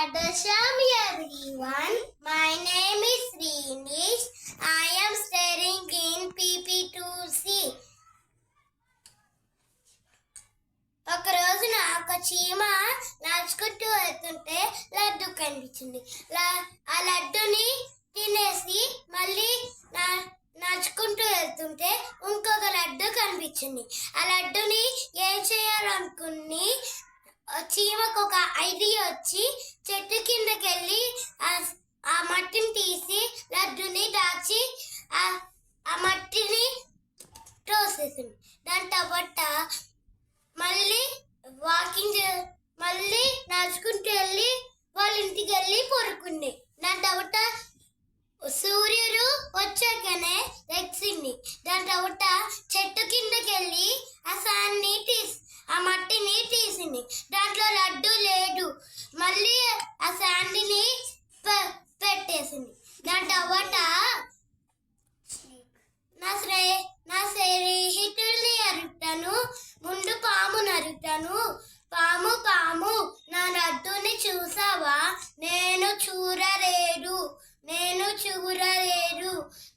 Padasham everyone. My name is Srinish. I am studying in PP2C. ఒక రోజున ఒక చీమ నడుచుకుంటూ వెళ్తుంటే లడ్డు కనిపించింది ఆ లడ్డుని తినేసి మళ్ళీ నా- నడుచుకుంటూ వెళ్తుంటే ఇంకొక లడ్డు కనిపించింది ఆ లడ్డుని ఏం చేయాలనుకుని చీమకు ఒక ఐడియా వచ్చి చెట్టు కిందకి వెళ్ళి ఆ- మట్టిని తీసి లడ్డుని దాచి ఆ మట్టిని తోసేసింది. దాని తర్వాత మళ్ళీ వాకింగ్ చే- మళ్ళీ నడుచుకుంటూ వెళ్ళి వాళ్ళ ఇంటికి వెళ్ళి పొరుకుంది దాని తర్వాత సూర్యుడు వచ్చాకనే లెగ్సింది దాని తర్వాత చెట్టు కిందకి వెళ్ళి ఆ సాన్ని తీసి ఆ మట్టిని తీసింది. దాంట్లో లడ్డు లేడు మళ్ళీ ఆ శాండిని పెట్టేసింది. దాని తర్వాత నా శ్రే నా స్నేహితుల్ని అరుగుతాను ముందు పామును అరుగుతాను పాము పాము నా లడ్డుని చూసావా? నేను చూడలేడు నేను చూడలేడు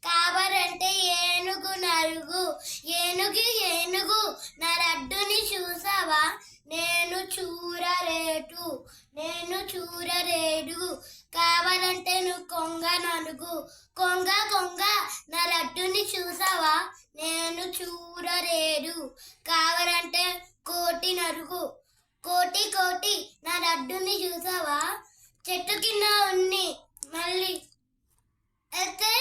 కాబరంటే ఏనుగు నరుగు. ఏనుగు ఏనుగు నా లడ్డుని చూసావా? నేను చూరరేటు నేను చూరరేడు కావాలంటే నువ్వు కొంగ నలుగు కొంగ కొంగ నా లడ్డుని చూసావా? నేను చూరరేడు కావాలంటే కోటి నరుగు కోటి కోటి నా లడ్డుని చూసావా? చెట్టు కింద ఉంది మళ్ళీ అయితే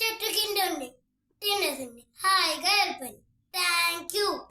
చెట్టు కింద ఉంది తినేసింది. హాయిగా వెళ్ళిపోయింది. Thank you.